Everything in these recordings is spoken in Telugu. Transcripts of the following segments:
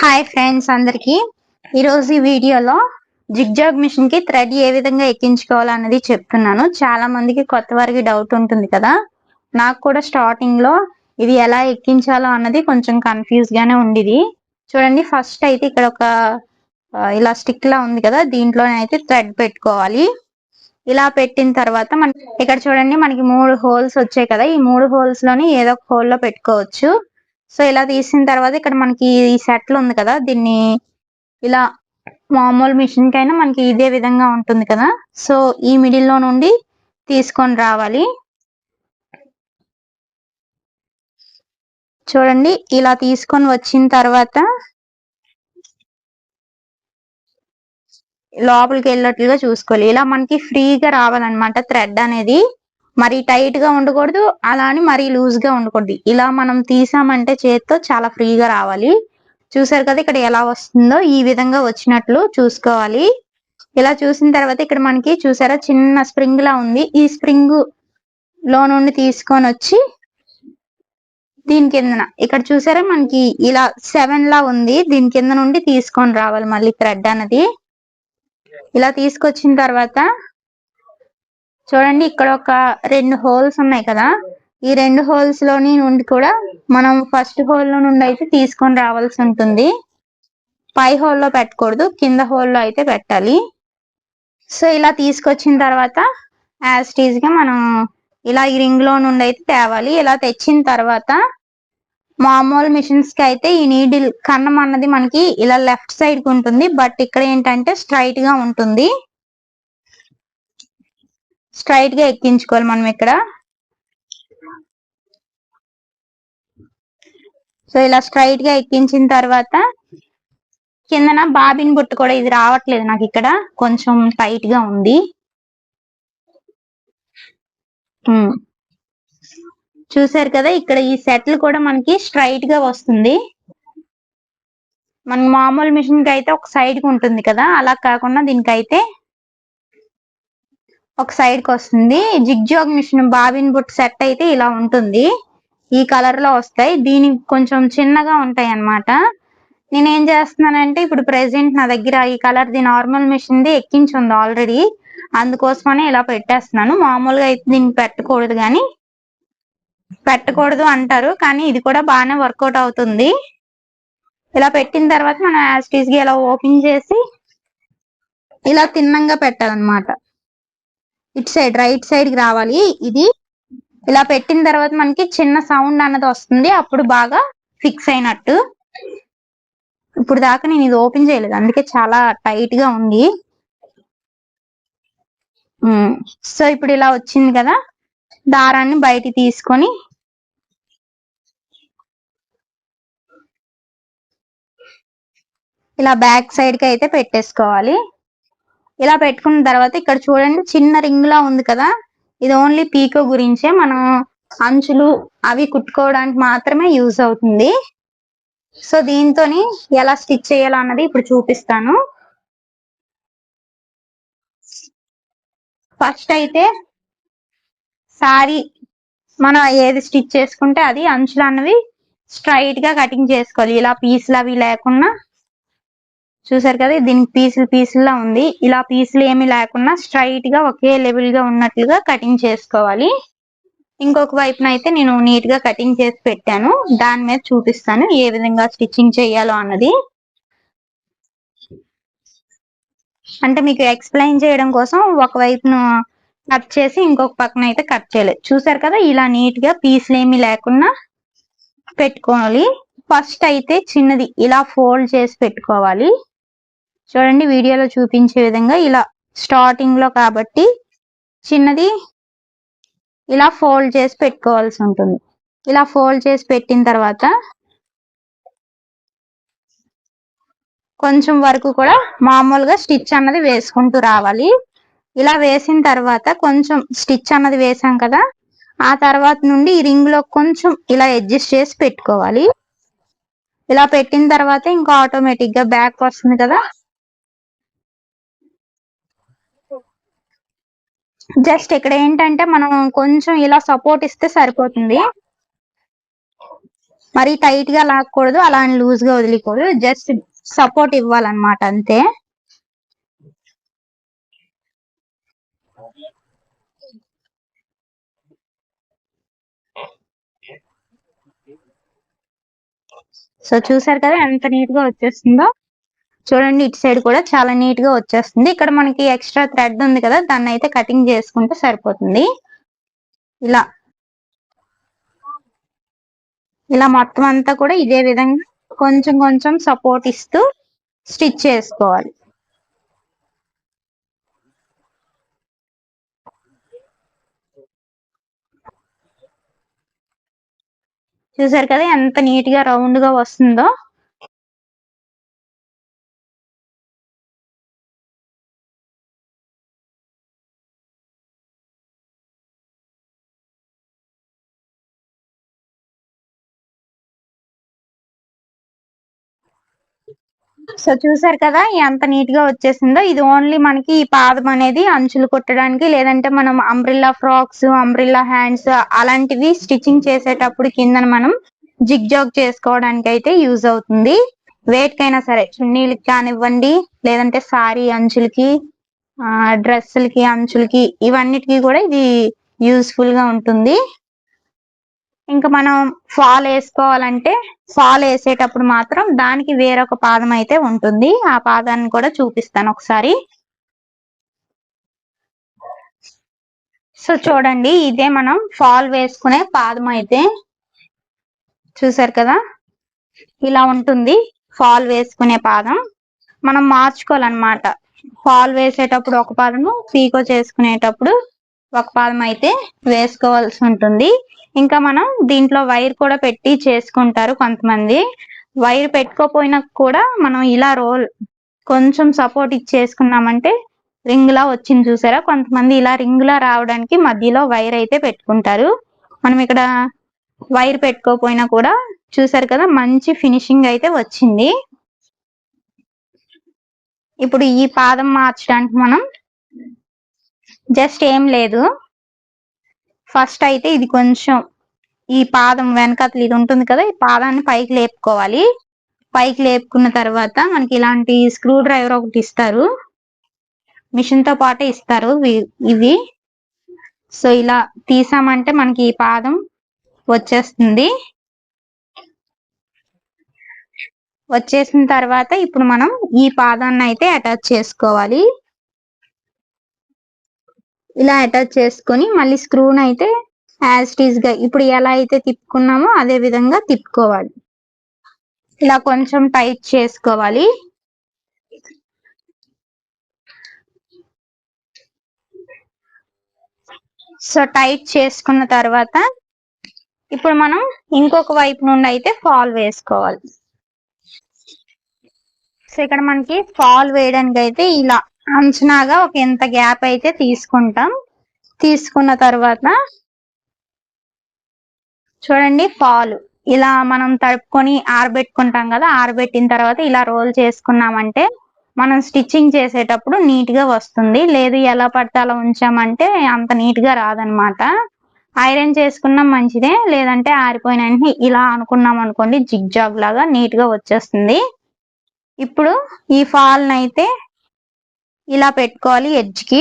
హాయ్ ఫ్రెండ్స్ అందరికి. ఈరోజు ఈ వీడియోలో జిగ్జాగ్ మిషన్కి థ్రెడ్ ఏ విధంగా ఎక్కించుకోవాలన్నది చెప్తున్నాను. చాలా మందికి కొత్త వారికి డౌట్ ఉంటుంది కదా. నాకు కూడా స్టార్టింగ్లో ఇది ఎలా ఎక్కించాలో అన్నది కొంచెం కన్ఫ్యూజ్ గానే ఉండేది. చూడండి ఫస్ట్ అయితే ఇక్కడ ఒక ఇలా స్టిక్ లా ఉంది కదా. దీంట్లోనే అయితే థ్రెడ్ పెట్టుకోవాలి. ఇలా పెట్టిన తర్వాత మన ఇక్కడ చూడండి మనకి మూడు హోల్స్ వచ్చాయి కదా. ఈ మూడు హోల్స్లోని ఏదో ఒక హోల్లో పెట్టుకోవచ్చు. సో ఇలా తీసిన తర్వాత ఇక్కడ మనకి ఈ సెట్లు ఉంది కదా దీన్ని ఇలా మామూలు మిషన్ కైనా మనకి ఇదే విధంగా ఉంటుంది కదా. సో ఈ మిడిల్లో నుండి తీసుకొని రావాలి. చూడండి ఇలా తీసుకొని వచ్చిన తర్వాత లోపలికి వెళ్ళినట్లుగా చూసుకోవాలి. ఇలా మనకి ఫ్రీగా రావాలన్నమాట థ్రెడ్ అనేది. మరి టైట్గా ఉండకూడదు అలా అని మరీ లూజ్గా ఉండకూడదు. ఇలా మనం తీసామంటే చేతితో చాలా ఫ్రీగా రావాలి. చూసారు కదా ఇక్కడ ఎలా వస్తుందో? ఈ విధంగా వచ్చినట్లు చూసుకోవాలి. ఇలా చూసిన తర్వాత ఇక్కడ మనకి చూసారా చిన్న స్ప్రింగ్ లా ఉంది. ఈ స్ప్రింగ్లో నుండి తీసుకొని వచ్చి దీని కిందన. ఇక్కడ చూసారా మనకి ఇలా సెవెన్ లా ఉంది. దీని కింద నుండి తీసుకొని రావాలి మళ్ళీ థ్రెడ్ అన్నది. ఇలా తీసుకొచ్చిన తర్వాత చూడండి ఇక్కడ ఒక రెండు హోల్స్ ఉన్నాయి కదా. ఈ రెండు హోల్స్లోని నుండి కూడా మనం ఫస్ట్ హోల్లో నుండి అయితే తీసుకొని రావాల్సి ఉంటుంది. పై హోల్లో పెట్టకూడదు కింద హోల్లో అయితే పెట్టాలి. సో ఇలా తీసుకొచ్చిన తర్వాత యాజ్గా మనం ఇలా ఈ రింగ్లో నుండి అయితే తేవాలి. ఇలా తెచ్చిన తర్వాత మామూలు మిషన్స్కి అయితే ఈ నీడిల్ కన్నం అన్నది మనకి ఇలా లెఫ్ట్ సైడ్కి ఉంటుంది. బట్ ఇక్కడ ఏంటంటే స్ట్రైట్గా ఉంటుంది. స్ట్రైట్గా ఎక్కించుకోవాలి మనం ఇక్కడ. సో ఇలా స్ట్రైట్గా ఎక్కించిన తర్వాత కిందన బాబిన్ బొట్టు కూడా ఇది రావట్లేదు నాకు ఇక్కడ. కొంచెం టైట్గా ఉంది. Hmm. చూసారు కదా ఇక్కడ ఈ సెట్లు కూడా మనకి స్ట్రైట్గా వస్తుంది. మన మామూలు మిషన్కి అయితే ఒక సైడ్కి ఉంటుంది కదా అలా కాకుండా దీనికైతే ఒక సైడ్కి వస్తుంది. జిగ్జాగ్ మిషన్ బాబిన్ బుట్ సెట్ అయితే ఇలా ఉంటుంది. ఈ కలర్లో వస్తాయి. దీనికి కొంచెం చిన్నగా ఉంటాయి అన్నమాట. నేను ఏం చేస్తున్నానంటే ఇప్పుడు ప్రెసెంట్ నా దగ్గర ఈ కలర్ ది నార్మల్ మిషన్ ది ఎక్కించి ఉంది ఆల్రెడీ అందుకోసమనే ఇలా పెట్టేస్తున్నాను. మామూలుగా అయితే దీన్ని పెట్టకూడదు కానీ పెట్టకూడదు అంటారు. కానీ ఇది కూడా బాగానే వర్కౌట్ అవుతుంది. ఇలా పెట్టిన తర్వాత మనం యాస్టీస్గా ఇలా ఓపెన్ చేసి ఇలా తిన్నంగా పెట్టాలన్నమాట. ఇటు సైడ్ రైట్ సైడ్కి రావాలి. ఇది ఇలా పెట్టిన తర్వాత మనకి చిన్న సౌండ్ అన్నది వస్తుంది. అప్పుడు బాగా ఫిక్స్ అయినట్టు. ఇప్పుడు దాకా నేను ఇది ఓపెన్ చేయలేదు. అందుకే చాలా టైట్గా ఉంది సో ఇప్పుడు ఇలా వచ్చింది కదా. దారాన్ని బయటికి తీసుకొని ఇలా బ్యాక్ సైడ్కి అయితే పెట్టేసుకోవాలి. ఇలా పెట్టుకున్న తర్వాత ఇక్కడ చూడండి చిన్న రింగ్ లా ఉంది కదా? ఇది ఓన్లీ పీకో గురించే మనం అంచులు అవి కుట్టుకోవడానికి మాత్రమే యూజ్ అవుతుంది. సో దీంతోని ఎలా స్టిచ్ చేయాలో అన్నది ఇప్పుడు చూపిస్తాను. ఫస్ట్ అయితే సారీ మనం ఏది స్టిచ్ చేసుకుంటే అది అంచులు అన్నవి స్ట్రైట్గా కటింగ్ చేసుకోవాలి. ఇలా పీసులు అవి లేకుండా చూసారు కదా దీనికి పీసులు పీసుల్లా ఉంది. ఇలా పీసులు ఏమి లేకుండా స్ట్రైట్గా ఒకే లెవెల్గా ఉన్నట్లుగా కటింగ్ చేసుకోవాలి. ఇంకొక వైపున అయితే నేను నీట్గా కటింగ్ చేసి పెట్టాను. దాని మీద చూపిస్తాను ఏ విధంగా స్టిచ్చింగ్ చేయాలో అన్నది. అంటే మీకు ఎక్స్ప్లెయిన్ చేయడం కోసం ఒక వైపును కట్ చేసి ఇంకొక పక్కన అయితే కట్ చేయలేదు. చూసారు కదా ఇలా నీట్గా పీసులు ఏమి లేకుండా పెట్టుకోవాలి. ఫస్ట్ అయితే చిన్నది ఇలా ఫోల్డ్ చేసి పెట్టుకోవాలి. చూడండి వీడియోలో చూపించే విధంగా ఇలా స్టార్టింగ్లో కాబట్టి చిన్నది ఇలా ఫోల్డ్ చేసి పెట్టుకోవాల్సి ఉంటుంది. ఇలా ఫోల్డ్ చేసి పెట్టిన తర్వాత కొంచెం వరకు కూడా మామూలుగా స్టిచ్ అన్నది వేసుకుంటూ రావాలి. ఇలా వేసిన తర్వాత కొంచెం స్టిచ్ అన్నది వేసాం కదా ఆ తర్వాత నుండి ఈ రింగ్లో కొంచెం ఇలా అడ్జస్ట్ చేసి పెట్టుకోవాలి. ఇలా పెట్టిన తర్వాత ఇంకా ఆటోమేటిక్గా బ్యాక్ వస్తుంది కదా జస్ట్ ఇక్కడ ఏంటంటే మనం కొంచెం ఇలా సపోర్ట్ ఇస్తే సరిపోతుంది. మరి టైట్గా లాక్కూడదు అలా అని లూజ్గా వదిలికూడదు. జస్ట్ సపోర్ట్ ఇవ్వాలన్నమాట అంతే. సో చూసారు కదా ఎంత నీట్గా వచ్చేస్తుందో? చూడండి ఇటు సైడ్ కూడా చాలా నీట్గా వచ్చేస్తుంది. ఇక్కడ మనకి ఎక్స్ట్రా థ్రెడ్ ఉంది కదా దాన్ని అయితే కటింగ్ చేసుకుంటే సరిపోతుంది. ఇలా. ఇలా మొత్తం అంతా కూడా ఇదే విధంగా కొంచెం కొంచెం సపోర్ట్ ఇస్తూ స్టిచ్ చేసుకోవాలి. చూసారు కదా ఎంత నీట్గా రౌండ్గా వస్తుందో? సో చూసారు కదా ఎంత నీట్గా వచ్చేసిందో. ఇది ఓన్లీ మనకి ఈ పాదం అనేది అంచులు కుట్టడానికి లేదంటే మనం అంబ్రిల్లా ఫ్రాక్స్ అంబ్రిల్లా హ్యాండ్స్ అలాంటివి స్టిచ్చింగ్ చేసేటప్పుడు కింద మనం జిగ్ జాగ్ చేసుకోవడానికి అయితే యూజ్ అవుతుంది. వెయిట్ కైనా సరే చున్నీలకి కానివ్వండి లేదంటే సారీ అంచులకి డ్రెస్సులకి అంచులకి ఇవన్నిటికీ కూడా ఇది యూస్ఫుల్గా ఉంటుంది. ఇంకా మనం ఫాల్ వేసుకోవాలంటే ఫాల్ వేసేటప్పుడు మాత్రం దానికి వేరొక పాదం అయితే ఉంటుంది. ఆ పాదాన్ని కూడా చూపిస్తాను ఒకసారి. సో చూడండి ఇదే మనం ఫాల్ వేసుకునే పాదం అయితే. చూసారు కదా? ఇలా ఉంటుంది ఫాల్ వేసుకునే పాదం. మనం మార్చుకోవాలన్నమాట. ఫాల్ వేసేటప్పుడు ఒక పాదము పీకో చేసుకునేటప్పుడు ఒక పాదం అయితే వేసుకోవాల్సి ఉంటుంది. ఇంకా మనం దీంట్లో వైర్ కూడా పెట్టి చేసుకుంటారు కొంతమంది. వైర్ పెట్టుకోపోయినా కూడా మనం ఇలా రోల్ కొంచెం సపోర్ట్ ఇచ్చేసుకున్నామంటే చేసుకున్నామంటే రింగ్ లా వచ్చింది చూసారా? కొంతమంది ఇలా రింగ్ లా రావడానికి మధ్యలో వైర్ అయితే పెట్టుకుంటారు. మనం ఇక్కడ వైర్ పెట్టుకోపోయినా కూడా చూసారు కదా మంచి ఫినిషింగ్ అయితే వచ్చింది. ఇప్పుడు ఈ పాదం మార్చడానికి మనం జస్ట్ ఏం లేదు. ఫస్ట్ అయితే ఇది కొంచెం ఈ పాదం వెనకతలు ఇది ఉంటుంది కదా ఈ పాదాన్ని పైకి లేపుకోవాలి. పైకి లేపుకున్న తర్వాత మనకి ఇలాంటి స్క్రూ డ్రైవర్ ఒకటి ఇస్తారు. మిషన్తో పాటే ఇస్తారు ఇవి. సో ఇలా తీసామంటే మనకి ఈ పాదం వచ్చేస్తుంది. వచ్చేసిన తర్వాత ఇప్పుడు మనం ఈ పాదాన్ని అయితే అటాచ్ చేసుకోవాలి. ఇలా అటాచ్ చేసుకొని మళ్ళీ స్క్రూని అయితే యాజ్ టీజ్గా ఇప్పుడు ఎలా అయితే తిప్పుకున్నామో అదే విధంగా తిప్పుకోవాలి. ఇలా కొంచెం టైట్ చేసుకోవాలి. సో టైట్ చేసుకున్న తర్వాత ఇప్పుడు మనం ఇంకొక వైపు నుండి అయితే ఫాల్ వేసుకోవాలి. సో ఇక్కడ మనకి ఫాల్ వేయడానికి అయితే ఇలా అంచనాగా ఒక ఇంత గ్యాప్ అయితే తీసుకుంటాం. తీసుకున్న తర్వాత చూడండి పాలు. ఇలా మనం తడుపుకొని ఆరబెట్టుకుంటాం కదా ఆరబెట్టిన తర్వాత ఇలా రోల్ చేసుకున్నామంటే మనం స్టిచ్చింగ్ చేసేటప్పుడు నీట్గా వస్తుంది. లేదు ఎలా పడితే అలా ఉంచామంటే అంత నీట్గా రాదనమాట. ఐరన్ చేసుకున్నాం మంచిదే లేదంటే ఆరిపోయిన వెంటనే ఇలా అనుకున్నాం అనుకోండి జిగ్ జాగ్ లాగా నీట్గా వచ్చేస్తుంది. ఇప్పుడు ఈ ఫాల్ని అయితే ఇలా పెట్టుకోవాలి ఎడ్జ్కి.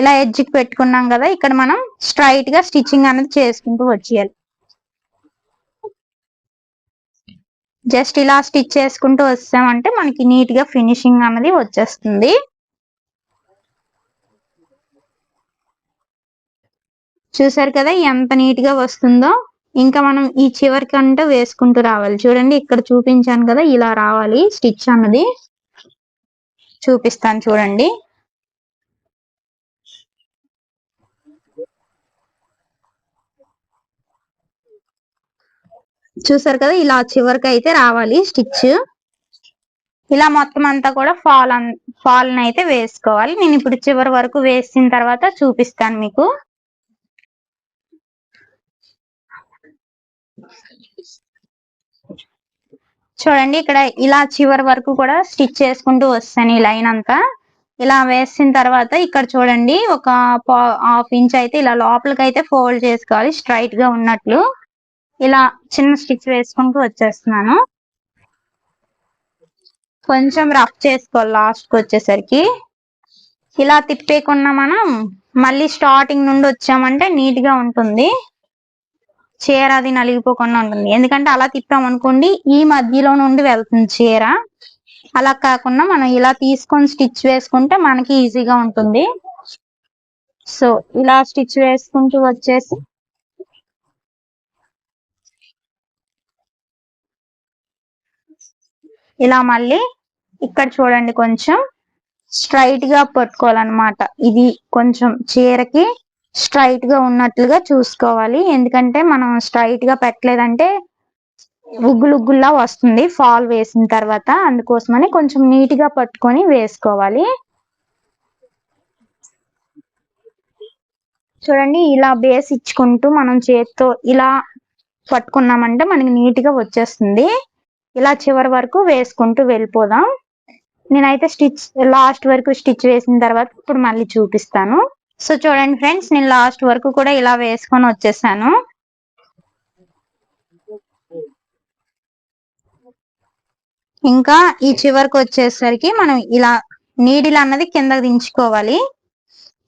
ఇలా ఎడ్జ్కి పెట్టుకున్నాం కదా ఇక్కడ మనం స్ట్రైట్గా స్టిచ్చింగ్ అనేది చేసుకుంటూ వచ్చేయాలి. జస్ట్ ఇలా స్టిచ్ చేసుకుంటూ వస్తామంటే మనకి నీట్గా ఫినిషింగ్ అనేది వచ్చేస్తుంది. చూసారు కదా ఎంత నీట్గా వస్తుందో? ఇంకా మనం ఈ చివరికంటే వేసుకుంటూ రావాలి. చూడండి ఇక్కడ చూపించాను కదా ఇలా రావాలి స్టిచ్ అన్నది. చూపిస్తాను చూడండి. చూసారు కదా ఇలా చివరికి అయితే రావాలి స్టిచ్. ఇలా మొత్తం అంతా కూడా ఫాల్ ఫాల్ అయితే వేసుకోవాలి. నేను ఇప్పుడు చివరి వరకు వేసిన తర్వాత చూపిస్తాను మీకు. చూడండి ఇక్కడ ఇలా చివరి వరకు కూడా స్టిచ్ చేసుకుంటూ వస్తాను ఈ లైన్ అంతా. ఇలా వేసిన తర్వాత ఇక్కడ చూడండి ఒక హాఫ్ ఇంచ్ అయితే ఇలా లోపలికి అయితే ఫోల్డ్ చేసుకోవాలి స్ట్రైట్గా ఉన్నట్లు. ఇలా చిన్న స్టిచ్ వేసుకుంటూ వచ్చేస్తున్నాను. కొంచెం రఫ్ చేసుకోవాలి లాస్ట్కి వచ్చేసరికి. ఇలా తిప్పేకున్నా మనం మళ్ళీ స్టార్టింగ్ నుండి వచ్చామంటే నీట్గా ఉంటుంది. చీర అది నలిగిపోకుండా ఉంటుంది. ఎందుకంటే అలా తిప్పామనుకోండి ఈ మధ్యలో నుండి వెళ్తుంది చీర. అలా కాకుండా మనం ఇలా తీసుకొని స్టిచ్ వేసుకుంటే మనకి ఈజీగా ఉంటుంది. సో ఇలా స్టిచ్ వేసుకుంటూ వచ్చేసి ఇలా మళ్ళీ ఇక్కడ చూడండి కొంచెం స్ట్రైట్గా పట్టుకోవాలన్నమాట. ఇది కొంచెం చీరకి స్ట్రైట్గా ఉన్నట్లుగా చూసుకోవాలి. ఎందుకంటే మనం స్ట్రైట్గా పెట్టలేదంటే ఉగ్గులు ఉగ్గుల్లా వస్తుంది ఫాల్ వేసిన తర్వాత. అందుకోసమని కొంచెం నీట్గా పట్టుకొని వేసుకోవాలి. చూడండి ఇలా బేస్ ఇచ్చుకుంటూ మనం చేత్తో ఇలా పట్టుకున్నామంటే మనకి నీట్గా వచ్చేస్తుంది. ఇలా చివరి వరకు వేసుకుంటూ వెళ్ళిపోదాం. నేనైతే స్టిచ్ లాస్ట్ వరకు స్టిచ్ వేసిన తర్వాత ఇప్పుడు మళ్ళీ చూపిస్తాను. సో చూడండి ఫ్రెండ్స్ నేను లాస్ట్ వరకు కూడా ఇలా వేసుకొని వచ్చేసాను. ఇంకా ఈ చివరికి వచ్చేసరికి మనం ఇలా నీడిల్ అన్నది కింద దించుకోవాలి.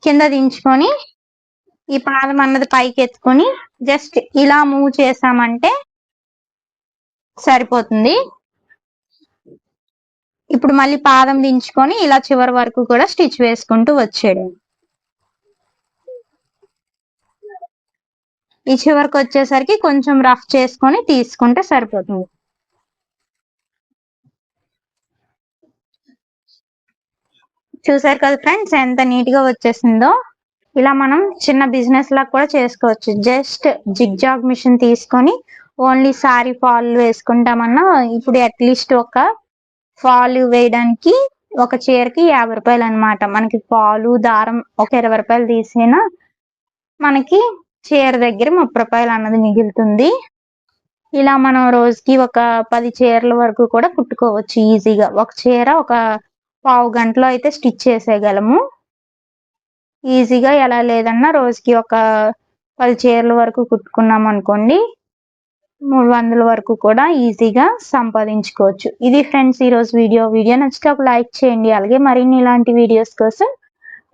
కింద దించుకొని ఈ పాదం అన్నది పైకి ఎత్తుకొని జస్ట్ ఇలా మూవ్ చేసామంటే సరిపోతుంది. ఇప్పుడు మళ్ళీ పాదం దించుకొని ఇలా చివరి వరకు కూడా స్టిచ్ వేసుకుంటూ వచ్చేయడం. ఈ చివరికి వచ్చేసరికి కొంచెం రఫ్ చేసుకొని తీసుకుంటే సరిపోతుంది. చూసారు కదా ఫ్రెండ్స్ ఎంత నీట్గా వచ్చేసిందో? ఇలా మనం చిన్న బిజినెస్ లా కూడా చేసుకోవచ్చు. జస్ట్ జిగ్ జాగ్ మిషన్ తీసుకొని ఓన్లీ సారీ ఫాల్ వేసుకుంటామన్నా ఇప్పుడు అట్లీస్ట్ ఒక ఫాల్ వేయడానికి ఒక చీరకి యాభై రూపాయలు అన్నమాట. మనకి పాలు దారం ఒక ఇరవై రూపాయలు తీసినా మనకి చీర దగ్గర ముప్పై రూపాయలు అన్నది మిగులుతుంది. ఇలా మనం రోజుకి ఒక పది చీరల వరకు కూడా కుట్టుకోవచ్చు ఈజీగా. ఒక చీర ఒక పావు గంటలో అయితే స్టిచ్ చేసేయగలము. ఈజీగా ఎలా లేదన్నా రోజుకి ఒక పది చీరల వరకు కుట్టుకున్నాం అనుకోండి మూడు వందల వరకు కూడా ఈజీగా సంపాదించుకోవచ్చు. ఇది ఫ్రెండ్స్ ఈ రోజు వీడియో. వీడియో నచ్చితే ఒక లైక్ చేయండి. అలాగే మరిన్ని ఇలాంటి వీడియోస్ కోసం